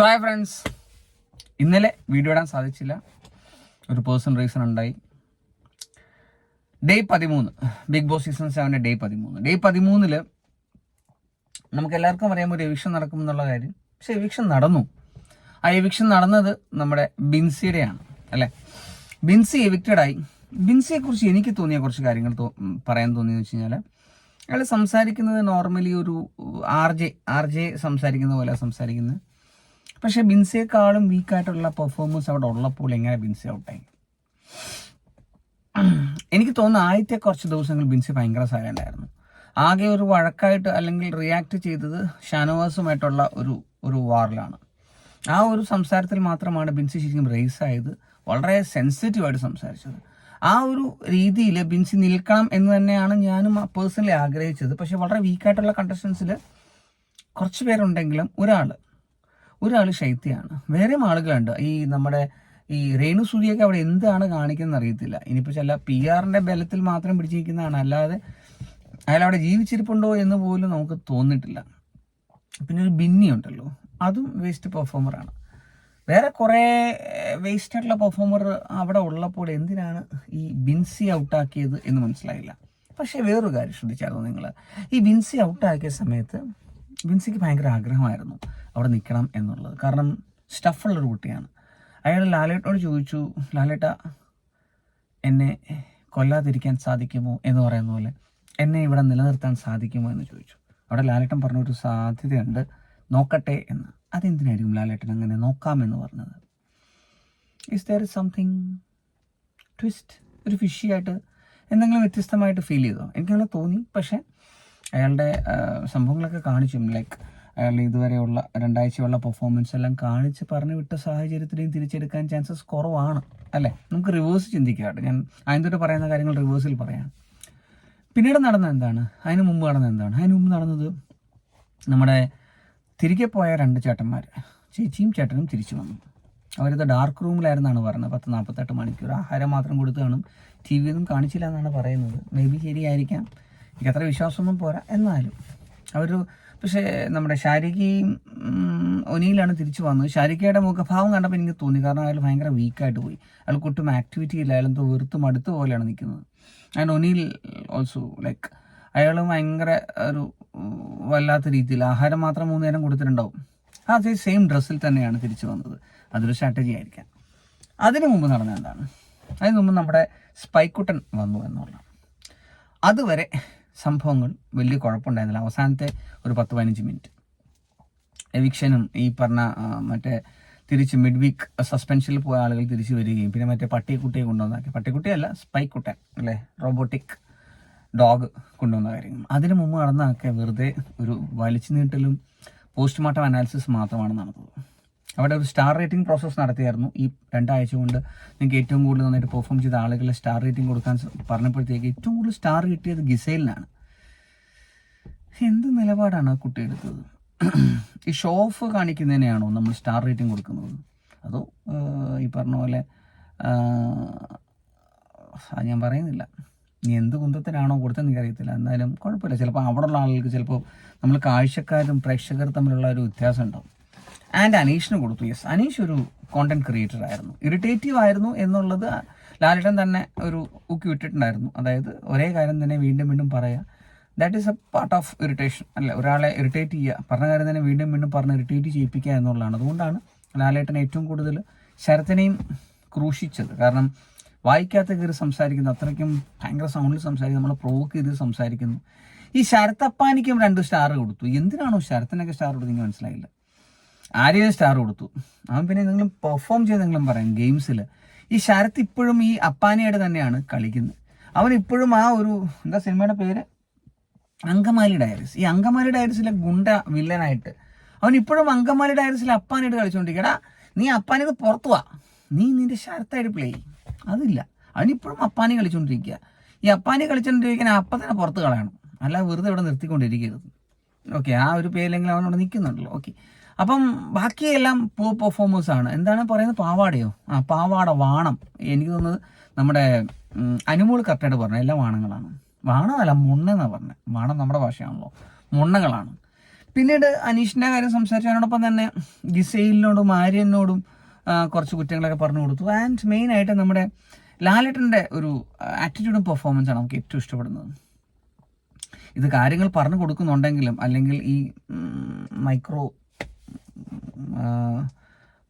So hi friends ഇന്നലെ video ഇടാൻ സാധിച്ചില്ല. ഒരു പേഴ്സണൽ റീസൺ ഉണ്ടായി. ഡേ പതിമൂന്ന്. ബിഗ് ബോസ് സീസൺ സെവന്റെ ഡേ പതിമൂന്ന്. ഡേ പതിമൂന്നിൽ നമുക്ക് എല്ലാവർക്കും അറിയാം ഒരു എവിക്ഷൻ നടക്കും എന്നുള്ള കാര്യം. പക്ഷെ എവിക്ഷൻ നടന്നു. ആ എവിക്ഷൻ നടന്നത് നമ്മുടെ ബിൻസിയുടെയാണ് അല്ലേ? ബിൻസി എവിക്റ്റഡ് ആയി. ബിൻസിയെ കുറിച്ച് എനിക്ക് തോന്നിയ കുറച്ച് കാര്യങ്ങൾ പറയാൻ തോന്നിയെന്ന് വെച്ച് കഴിഞ്ഞാൽ അയാൾ സംസാരിക്കുന്നത് നോർമലി ഒരു ആർ ജെ ആർ ജെ സംസാരിക്കുന്ന പോലെ സംസാരിക്കുന്നത്. പക്ഷെ ബിൻസിയെക്കാളും വീക്കായിട്ടുള്ള പെർഫോമൻസ് അവിടെ ഉള്ളപ്പോൾ എങ്ങനെ ബിൻസി ഔട്ടായി എനിക്ക് തോന്നുന്നു ആദ്യത്തെ കുറച്ച് ദിവസങ്ങൾ ബിൻസി ഭയങ്കര സൈലന്റ് ആയിരുന്നു ആകെ ഒരു വഴക്കായിട്ട് അല്ലെങ്കിൽ റിയാക്ട് ചെയ്തത് ഷാനവാസുമായിട്ടുള്ള ഒരു ഒരു വാറിലാണ്. ആ ഒരു സംസാരത്തിൽ മാത്രമാണ് ബിൻസി ശരിക്കും റേസ് ആയത്. വളരെ സെൻസിറ്റീവായിട്ട് സംസാരിച്ചത്. ആ ഒരു രീതിയിൽ ബിൻസി നിൽക്കണം എന്ന് തന്നെയാണ് ഞാനും പേഴ്സണലി ആഗ്രഹിച്ചത്. പക്ഷേ വളരെ വീക്കായിട്ടുള്ള കണ്ടസ്റ്റൻസിൽ കുറച്ച് പേരുണ്ടെങ്കിലും ഒരാൾ ഒരാൾ ശൈത്യമാണ് വേറെ ആളുകളുണ്ട്. ഈ നമ്മുടെ ഈ രേണു സൂര്യയൊക്കെ അവിടെ എന്താണ് കാണിക്കുന്നത് അറിയത്തില്ല. ഇനിയിപ്പോൾ ചില പി ആറിന്റെ ബലത്തിൽ മാത്രം പിടിച്ചിരിക്കുന്നതാണ്. അല്ലാതെ അയാൾ അവിടെ ജീവിച്ചിരിപ്പുണ്ടോ എന്ന് പോലും നമുക്ക് തോന്നിയിട്ടില്ല. പിന്നെ ഒരു ബിന്നി ഉണ്ടല്ലോ. അതും വേസ്റ്റ് പെർഫോമറാണ് വേറെ കുറേ വേസ്റ്റ് ആയിട്ടുള്ള പെർഫോമർ അവിടെ ഉള്ളപ്പോൾ എന്തിനാണ് ഈ ബിൻസി ഔട്ടാക്കിയത് എന്ന് മനസ്സിലായില്ല. പക്ഷേ വേറൊരു കാര്യം ശ്രദ്ധിച്ചായിരുന്നു നിങ്ങൾ. ഈ ബിൻസി ഔട്ടാക്കിയ സമയത്ത് ബിൻസിക്ക് ഭയങ്കര ആഗ്രഹമായിരുന്നു അവിടെ നിൽക്കണം എന്നുള്ളത്. കാരണം സ്റ്റഫുള്ളൊരു കുട്ടിയാണ്. അയാൾ ലാലേട്ടനോട് ചോദിച്ചു ലാലേട്ട എന്നെ കൊല്ലാതിരിക്കാൻ സാധിക്കുമോ? എന്ന് പറയുന്ന പോലെ എന്നെ ഇവിടെ നിലനിർത്താൻ സാധിക്കുമോ? എന്ന് ചോദിച്ചു. അവിടെ ലാലേട്ടൻ പറഞ്ഞൊരു സാധ്യതയുണ്ട്. നോക്കട്ടെ എന്ന്. അതെന്തിനായിരിക്കും ലാലേട്ടൻ അങ്ങനെ നോക്കാമെന്ന് പറഞ്ഞത്? ഇസ് ദർ സംതിങ് ട്വിസ്റ്റ് ഒരു ഫിഷിയായിട്ട് എന്തെങ്കിലും വ്യത്യസ്തമായിട്ട് ഫീൽ ചെയ്തോ? എനിക്കങ്ങനെ തോന്നി. പക്ഷേ അയാളുടെ സംഭവങ്ങളൊക്കെ കാണിച്ചും. ലൈക്ക് അയാൾ ഇതുവരെയുള്ള രണ്ടാഴ്ചയുള്ള പെർഫോമൻസ് എല്ലാം കാണിച്ച് പറഞ്ഞു വിട്ട സാഹചര്യത്തിലേയും തിരിച്ചെടുക്കാൻ ചാൻസസ് കുറവാണ് അല്ലേ? നമുക്ക് റിവേഴ്സ് ചിന്തിക്കാട്ടെ. ഞാൻ അതിന്റെ പറയുന്ന കാര്യങ്ങൾ റിവേഴ്സിൽ പറയാം. പിന്നീട് നടന്ന എന്താണ്? അതിന് മുമ്പ് നടന്ന എന്താണ്? അതിന് മുമ്പ് നടന്നത് നമ്മുടെ തിരികെ പോയ രണ്ട് ചേട്ടന്മാർ ചേച്ചിയും ചേട്ടനും തിരിച്ചു വന്നു. അവരത് ഡാർക്ക് റൂമിലായിരുന്നാണ് പറയുന്നത് പത്ത് നാൽപ്പത്തെട്ട് മണിക്കൂർ. ആഹാരം മാത്രം കൊടുത്തു കാണും. ടി വി ഒന്നും കാണിച്ചില്ല എന്നാണ് പറയുന്നത്. മേ ബി ശരിയായിരിക്കാം. എനിക്ക് അത്ര വിശ്വാസമൊന്നും പോരാ. എന്നാലും അവർ പക്ഷേ നമ്മുടെ ഷാരിഖയും ഒനിയിലാണ് തിരിച്ചു വന്നത്. ഷാരികയുടെ മുഖഭാവം കണ്ടപ്പോൾ എനിക്ക് തോന്നി. കാരണം അയാൾ ഭയങ്കര വീക്കായിട്ട് പോയി. അയാൾ ഒട്ടും ആക്ടിവിറ്റി ഇല്ല. അയാൾ എന്തോ വെറുത്തും അടുത്ത് പോലെയാണ് നിൽക്കുന്നത്. ആൻഡ് ഒനിയിൽ ഓൾസോ ലൈക്ക് അയാൾ ഭയങ്കര ഒരു വല്ലാത്ത രീതിയിൽ ആഹാരം മാത്രം മൂന്ന് നേരം കൊടുത്തിട്ടുണ്ടാവും. അതേ സെയിം ഡ്രസ്സിൽ തന്നെയാണ് തിരിച്ചു വന്നത്. അതൊരു സ്ട്രാറ്റജി ആയിരിക്കാം. അതിനു മുമ്പ് നടന്ന എന്താണ്? അതിന് മുമ്പ് നമ്മുടെ സ്പൈക്കുട്ടൻ വന്നു എന്നുള്ളതാണ് അതുവരെ സംഭവങ്ങൾ വലിയ കുഴപ്പമുണ്ടായിരുന്നില്ല. അവസാനത്തെ ഒരു പത്ത് പതിനഞ്ച് മിനിറ്റ്. എവിക്ഷനും ഈ പറഞ്ഞ മറ്റേ തിരിച്ച് മിഡ് വീക്ക് സസ്പെൻഷനിൽ പോയ ആളുകൾ തിരിച്ചു വരികയും പിന്നെ മറ്റേ പട്ടിക്കുട്ടിയെ കൊണ്ടുവന്നാക്കി. പട്ടിക്കുട്ടിയല്ല സ്പൈക്കുട്ടൻ അല്ലേ? റോബോട്ടിക് ഡോഗ് കൊണ്ടുവന്ന കാര്യങ്ങൾ. അതിനു മുമ്പ് നടന്നതൊക്കെ വെറുതെ ഒരു വലിച്ചു നീട്ടലും പോസ്റ്റ്മോർട്ടം അനാലിസിസ് മാത്രമാണ് നടന്നത്. അവിടെ ഒരു സ്റ്റാർ റേറ്റിംഗ് പ്രോസസ്സ് നടത്തിയായിരുന്നു ഈ രണ്ടാഴ്ച കൊണ്ട്. നിങ്ങൾക്ക് ഏറ്റവും കൂടുതൽ നന്നായിട്ട് പെർഫോം ചെയ്ത ആളുകളെ സ്റ്റാർ റേറ്റിംഗ് കൊടുക്കാൻ പറഞ്ഞപ്പോഴത്തേക്ക് ഏറ്റവും കൂടുതൽ സ്റ്റാർ കിട്ടിയത് ഗിസൈലിനാണ്. എന്ത് നിലപാടാണ് ആ കുട്ടി എടുത്തത്? ഈ ഷോ ഓഫ് കാണിക്കുന്നതിനെയാണോ നമ്മൾ സ്റ്റാർ റേറ്റിംഗ് കൊടുക്കുന്നത്? അതോ ഈ പറഞ്ഞ പോലെ ഞാൻ പറയുന്നില്ല. നീ എന്ത് കുന്തത്തിനാണോ കൊടുത്തതെന്ന് എനിക്കറിയത്തില്ല. എന്തായാലും കുഴപ്പമില്ല. ചിലപ്പോൾ അവിടെയുള്ള ആളുകൾക്ക് ചിലപ്പോൾ നമ്മൾ കാഴ്ചക്കാരും പ്രേക്ഷകർ തമ്മിലുള്ള ഒരു വ്യത്യാസം ഉണ്ടാവും. ആൻഡ് അനീഷിന് കൊടുത്തു. യെസ് അനീഷ് ഒരു കോണ്ടന്റ് ക്രിയേറ്റർ ആയിരുന്നു. ഇറിറ്റേറ്റീവ് ആയിരുന്നു എന്നുള്ളത് ലാലേട്ടൻ തന്നെ ഒരു ഊക്കി വിട്ടിട്ടുണ്ടായിരുന്നു. അതായത് ഒരേ കാര്യം തന്നെ വീണ്ടും വീണ്ടും പറയുക that is a part of irritation അല്ല ഒരാളെ ഇറിറ്റേറ്റ് ചെയ്യുക പറഞ്ഞ കാര്യം തന്നെ വീണ്ടും വീണ്ടും പറഞ്ഞ് ഇറിറ്റേറ്റ് ചെയ്യിപ്പിക്കുക എന്നുള്ളതാണ്. അതുകൊണ്ടാണ് ലാലേട്ടൻ ഏറ്റവും കൂടുതൽ ശരത്തിനെയും ക്രൂശിച്ചത്. കാരണം വായിക്കാത്ത കയറി സംസാരിക്കുന്നു. അത്രയ്ക്കും ഭയങ്കര സൗണ്ടിൽ സംസാരിക്കുന്നു. നമ്മളെ പ്രൊവോക്ക് ചെയ്ത് സംസാരിക്കുന്നു. ഈ ശരത്തപ്പാനിക്കും രണ്ട് സ്റ്റാർ കൊടുത്തു. എന്തിനാണോ ശരത്തിനൊക്കെ സ്റ്റാർ കൊടുത്തെങ്കിൽ മനസ്സിലായില്ല. ആരെയും സ്റ്റാർ കൊടുത്തു. അവൻ പിന്നെ എന്തെങ്കിലും പെർഫോം ചെയ്തെങ്കിലും പറയാം ഗെയിംസിൽ ഈ ശരത് ഇപ്പോഴും ഈ അപ്പാനിയുടെ തന്നെയാണ് കളിക്കുന്നത്. അവൻ ഇപ്പോഴും ആ ഒരു എന്താ സിനിമയുടെ പേര്? അങ്കമാലി ഡയറീസ് ഈ അങ്കമാലി ഡയറീസിലെ ഗുണ്ട വില്ലനായിട്ട് അവൻ ഇപ്പോഴും അങ്കമാലി ഡയറീസിലെ അപ്പാനായിട്ട് കളിച്ചുകൊണ്ടിരിക്കടാ നീ അപ്പാനിത് പുറത്തു വാ. നീ നിന്റെ ശരത്തായിട്ട് പ്ലേ ചെയ്യും. അതില്ല. അവനിപ്പോഴും അപ്പാനി കളിച്ചുകൊണ്ടിരിക്കുക ഈ അപ്പാനി കളിച്ചുകൊണ്ടിരിക്കാൻ അപ്പം തന്നെ പുറത്ത് കളയണം. അല്ല വെറുതെ ഇവിടെ നിർത്തിക്കൊണ്ടിരിക്കരുത്. ഓക്കെ ആ ഒരു പേരിലെങ്കിലും അവനോട് നിൽക്കുന്നുണ്ടല്ലോ. ഓക്കെ അപ്പം ബാക്കിയെല്ലാം പോ പെർഫോമേഴ്സ് ആണ്. എന്താണ് പറയുന്നത്? പാവാടയോ? ആ പാവാട വാണം. എനിക്ക് തോന്നുന്നത് നമ്മുടെ അനുമോൾ കറക്റ്റായിട്ട് പറഞ്ഞു എല്ലാം വാണങ്ങളാണ്. വാണമല്ല മുണ്ണെന്നാണ് പറഞ്ഞത് വാണം നമ്മുടെ ഭാഷയാണല്ലോ. മുണ്ണകളാണ് പിന്നീട് അനീഷിന്റെ കാര്യം സംസാരിച്ചു അതിനോടൊപ്പം തന്നെ ഗിസൈലിനോടും ആര്യനോടും കുറച്ച് കുറ്റങ്ങളൊക്കെ പറഞ്ഞു കൊടുത്തു. ആൻഡ് മെയിനായിട്ട് നമ്മുടെ ലാലേട്ടന്റെ ഒരു ആറ്റിറ്റ്യൂഡും പെർഫോമൻസാണ് നമുക്ക് ഏറ്റവും ഇഷ്ടപ്പെടുന്നത്. ഇത് കാര്യങ്ങൾ പറഞ്ഞു കൊടുക്കുന്നുണ്ടെങ്കിലും അല്ലെങ്കിൽ ഈ മൈക്രോ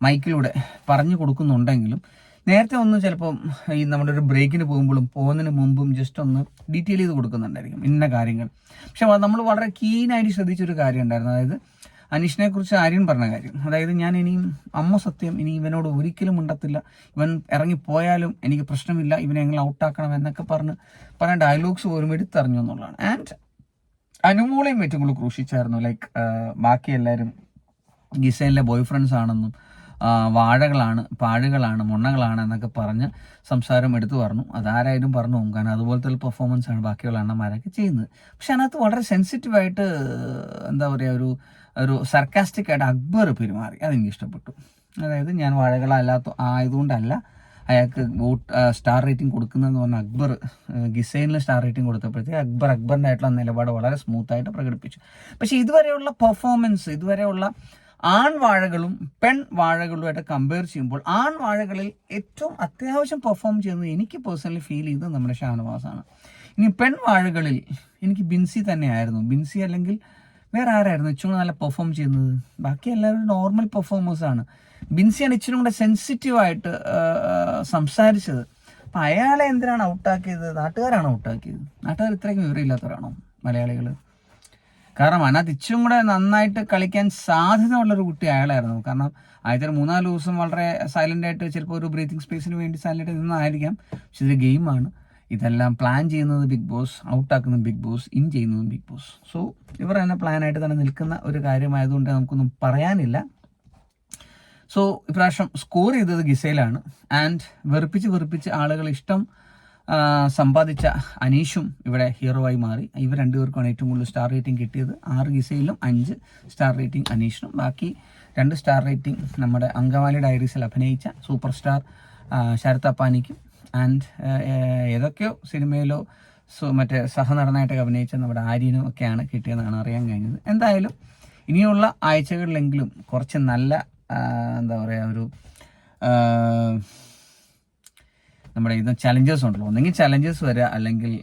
മൈക്കിലൂടെ പറഞ്ഞു കൊടുക്കുന്നുണ്ടെങ്കിലും നേരത്തെ ഒന്ന് ചിലപ്പം ഈ നമ്മുടെ ഒരു ബ്രേക്കിന് പോകുമ്പോഴും പോകുന്നതിന് മുമ്പും ജസ്റ്റ് ഒന്ന് ഡീറ്റെയിൽ ചെയ്ത് കൊടുക്കുന്നുണ്ടായിരിക്കും ഇന്ന കാര്യങ്ങൾ. പക്ഷെ നമ്മൾ വളരെ കീനായിട്ട് ശ്രദ്ധിച്ചൊരു കാര്യം ഉണ്ടായിരുന്നു അതായത് അനീഷിനെ കുറിച്ച് ആര്യൻ പറഞ്ഞ കാര്യം. അതായത് ഞാൻ ഇനിയും അമ്മ സത്യം ഇനി ഇവനോട് ഒരിക്കലും ഉണ്ടത്തില്ല ഇവൻ ഇറങ്ങിപ്പോയാലും എനിക്ക് പ്രശ്നമില്ല. ഇവനെ എങ്ങനെ ഔട്ടാക്കണം എന്നൊക്കെ പറഞ്ഞ് പല ഡയലോഗ്സ് പോലും എടുത്തറിഞ്ഞു എന്നുള്ളതാണ്. ആൻഡ് അനുമോളയും ഏറ്റവും കൂടുതൽ ക്രൂശിച്ചായിരുന്നു. ലൈക്ക് ബാക്കി എല്ലാവരും ഗിസൈലിന്റെ ബോയ് ഫ്രണ്ട്സ് ആണെന്നും വാഴകളാണ് പാഴുകളാണ് മുണ്ണകളാണ് എന്നൊക്കെ പറഞ്ഞ് സംസാരം എടുത്തു പറഞ്ഞു. അതാരായാലും പറഞ്ഞു പോകും. കാരണം അതുപോലത്തെ പെർഫോമൻസ് ആണ് ബാക്കിയുള്ള അണ്ണന്മാരൊക്കെ ചെയ്യുന്നത്. പക്ഷെ അതിനകത്ത് വളരെ സെൻസിറ്റീവായിട്ട് എന്താ പറയുക ഒരു ഒരു സർക്കാസ്റ്റിക് ആയിട്ട് അക്ബർ പെരുമാറി. അതെനിക്ക് ഇഷ്ടപ്പെട്ടു. അതായത് ഞാൻ വാഴകളല്ലാത്ത ആയതുകൊണ്ടല്ല അയാൾക്ക് വോട്ട് സ്റ്റാർ റേറ്റിംഗ് കൊടുക്കുന്നതെന്ന് പറഞ്ഞാൽ അക്ബർ ഗിസൈനിൽ സ്റ്റാർ റേറ്റിംഗ് കൊടുത്തപ്പോഴത്തേക്ക് അക്ബർ അക്ബറിന്റെ ആയിട്ടുള്ള നിലപാട് വളരെ സ്മൂത്തായിട്ട് പ്രകടിപ്പിച്ചു. പക്ഷേ ഇതുവരെയുള്ള പെർഫോമൻസ് ഇതുവരെയുള്ള ആൺവാഴകളും പെൺ വാഴകളുമായിട്ട് കമ്പയർ ചെയ്യുമ്പോൾ ആൺവാഴകളിൽ ഏറ്റവും അത്യാവശ്യം പെർഫോം ചെയ്യുന്നത് എനിക്ക് പേഴ്സണലി ഫീൽ ചെയ്തത് നമ്മുടെ ഷാനവാസാണ്. ഇനി പെൺ വാഴകളിൽ എനിക്ക് ബിൻസി തന്നെയായിരുന്നു. ബിൻസി അല്ലെങ്കിൽ വേറെ ആരായിരുന്നു? ഇച്ചിരി നല്ല പെർഫോം ചെയ്യുന്നത്. ബാക്കി എല്ലാവരും നോർമൽ പെർഫോമേഴ്സാണ് ബിൻസിയാണ് ഇച്ചിരി കൂടെ സെൻസിറ്റീവായിട്ട് സംസാരിച്ചത്. അപ്പം അയാളെ എന്തിനാണ് ഔട്ടാക്കിയത് നാട്ടുകാരാണ് ഔട്ടാക്കിയത് നാട്ടുകാർ ഇത്രയ്ക്കും വിവരമില്ലാത്തവരാണോ മലയാളികൾ കാരണം അതിനകത്ത് ഇച്ചും കൂടെ നന്നായിട്ട് കളിക്കാൻ സാധ്യത ഉള്ളൊരു കുട്ടി അയാളായിരുന്നു. കാരണം ആദ്യത്തെ മൂന്നാൽ ദിവസം വളരെ സൈലന്റ് ആയിട്ട് ചിലപ്പോൾ ഒരു ബ്രീത്തിങ് സ്പേസിന് വേണ്ടി സൈലന്റ് നിന്നായിരിക്കാം പക്ഷെ ഇതൊരു ഗെയിമാണ് ഇതെല്ലാം പ്ലാൻ ചെയ്യുന്നത് ബിഗ് ബോസ് ഔട്ടാക്കുന്ന ബിഗ് ബോസ് ഇൻ ചെയ്യുന്നതും ബിഗ് ബോസ് സോ ഇവർ തന്നെ പ്ലാനായിട്ട് തന്നെ നിൽക്കുന്ന ഒരു കാര്യമായതുകൊണ്ട് നമുക്കൊന്നും പറയാനില്ല. സോ ഇപ്രാവശ്യം സ്കോർ ചെയ്തത് ഗിസയിലാണ് ആൻഡ് വെറുപ്പിച്ച് വെറുപ്പിച്ച് ആളുകൾ ഇഷ്ടം സമ്പാദിച്ച അനീഷും ഇവിടെ ഹീറോ ആയി മാറി. ഇവ രണ്ടുപേർക്കാണ് ഏറ്റവും കൂടുതൽ സ്റ്റാർ റേറ്റിംഗ് കിട്ടിയത്. ആറ് ഗിസയിലും അഞ്ച് സ്റ്റാർ റേറ്റിംഗ് അനീഷിനും. ബാക്കി രണ്ട് സ്റ്റാർ റേറ്റിംഗ് നമ്മുടെ അങ്കമാലി ഡയറീസിൽ അഭിനയിച്ച സൂപ്പർ സ്റ്റാർ ശരത് അപ്പാനിക്കും. ആൻഡ് ഏതൊക്കെയോ സിനിമയിലോ സോ മറ്റേ സഹനടനായിട്ടൊക്കെ അഭിനയിച്ച നമ്മുടെ ആര്യനും ഒക്കെയാണ് കിട്ടിയതെന്നാണ് അറിയാൻ കഴിഞ്ഞത്. എന്തായാലും ഇനിയുള്ള ആഴ്ചകളിലെങ്കിലും കുറച്ച് നല്ല എന്താ പറയുക ഒരു നമ്മുടെ ഇത് ചലഞ്ചേഴ്സ് ഉണ്ടല്ലോ. ഒന്നെങ്കിൽ ചലഞ്ചേഴ്സ് വരിക അല്ലെങ്കിൽ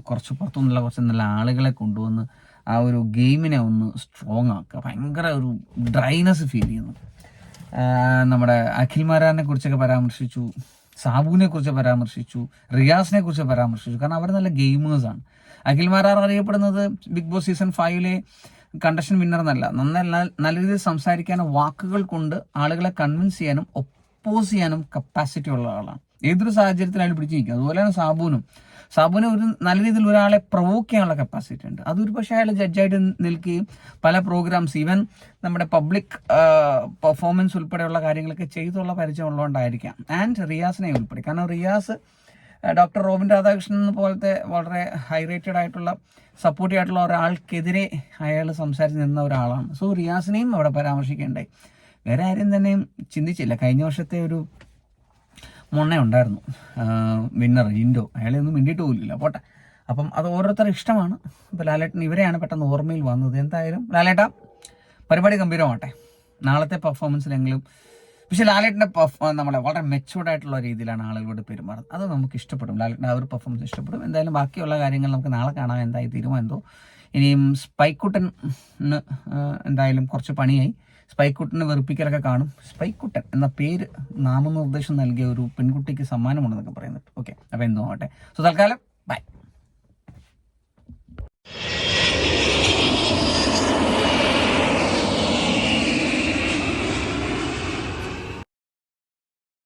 കുറച്ച് പുറത്തുനിന്നുള്ള കുറച്ച് നല്ല ആളുകളെ കൊണ്ടുവന്ന് ആ ഒരു ഗെയിമിനെ ഒന്ന് സ്ട്രോങ് ആക്കുക. ഭയങ്കര ഒരു ഡ്രൈനസ് ഫീൽ ചെയ്യുന്നു. നമ്മുടെ അഖിൽ മാരാനെ കുറിച്ചൊക്കെ പരാമർശിച്ചു സാബുവിനെ കുറിച്ച് പരാമർശിച്ചു റിയാസിനെ കുറിച്ച് പരാമർശിച്ചു. കാരണം അവർ നല്ല ഗെയിമേഴ്സാണ് അഖിൽ മാരാർ അറിയപ്പെടുന്നത് ബിഗ് ബോസ് സീസൺ ഫൈവിലെ കണ്ടക്ഷൻ വിന്നർ എന്നല്ല. നല്ല- നല്ല രീതിയിൽ സംസാരിക്കാനും വാക്കുകൾ കൊണ്ട് ആളുകളെ കൺവിൻസ് ചെയ്യാനും ഒപ്പോസ് ചെയ്യാനും കപ്പാസിറ്റി ഉള്ള ആളാണ്. ഏതൊരു സാഹചര്യത്തിലായാലും പിടിച്ചു നിൽക്കും. തന്നെ സാബുവിനും സാബുവിന് ഒരു നല്ല രീതിയിൽ ഒരാളെ പ്രൊവോക്ക് ചെയ്യാനുള്ള കപ്പാസിറ്റി ഉണ്ട്. അതൊരു പക്ഷേ അയാൾ ജഡ്ജായിട്ട് നിൽക്കുകയും പല പ്രോഗ്രാംസ് ഈവൻ നമ്മുടെ പബ്ലിക് പെർഫോമൻസ് ഉൾപ്പെടെയുള്ള കാര്യങ്ങളൊക്കെ ചെയ്തുള്ള പരിചയം ഉള്ളതുകൊണ്ടായിരിക്കാം. ആൻഡ് റിയാസിനെ ഉൾപ്പെടെ. കാരണം റിയാസ് ഡോക്ടർ റോബിൻ രാധാകൃഷ്ണൻ പോലത്തെ വളരെ ഹൈ റേറ്റഡ് ആയിട്ടുള്ള സപ്പോർട്ടീവ് ആയിട്ടുള്ള ഒരാൾക്കെതിരെ അയാൾ സംസാരിച്ച് നിന്ന ഒരാളാണ്. സോ റിയാസിനെയും അവിടെ പരാമർശിക്കേണ്ടേ വേറെ ആരും തന്നെയും ചിന്തിച്ചില്ല. കഴിഞ്ഞ വർഷത്തെ ഒരു മൊണ്ണ ഉണ്ടായിരുന്നു. വിന്നർ ഇൻഡോ അയാളെ ഒന്നും മിണ്ടിയിട്ട് പോലില്ല. പോട്ടെ. അപ്പം അത് ഓരോരുത്തരുടെ ഇഷ്ടമാണ്. ഇപ്പോൾ ലാലേട്ടൻ ഇവരെയാണ് പെട്ടെന്ന് ഓർമ്മയിൽ വന്നത്. എന്തായാലും ലാലേട്ട പരിപാടി ഗംഭീരമാട്ടെ നാളത്തെ പെർഫോമൻസിലെങ്കിലും പക്ഷെ ലാലേട്ടന്റെ പെർഫോം നമ്മളെ വളരെ മെച്ചൂർഡ് ആയിട്ടുള്ള രീതിയിലാണ് ആളുകളോട് പെരുമാറുന്നത്. അത് നമുക്ക് ഇഷ്ടപ്പെടും. ലാലേട്ടന്റെ ആ ഒരു പെർഫോമൻസ് ഇഷ്ടപ്പെടും. എന്തായാലും ബാക്കിയുള്ള കാര്യങ്ങൾ നമുക്ക് നാളെ കാണാം. എന്തായി തീരുമാനം എന്തോ. ഇനിയും സ്പൈക്കുട്ടൻ എന്തായാലും കുറച്ച് പണിയായി. സ്പൈക്കുട്ടനെ വെറുപ്പിക്കലൊക്കെ കാണും. സ്പൈക്കുട്ടൻ എന്ന പേര് നാമനിർദ്ദേശം നൽകിയ ഒരു പെൺകുട്ടിക്ക് സമ്മാനമുണ്ടെന്നൊക്കെ പറയുന്നുണ്ട്. ഓക്കെ അപ്പോൾ എന്തോ ആവട്ടെ. സോ തൽക്കാലം ബൈ.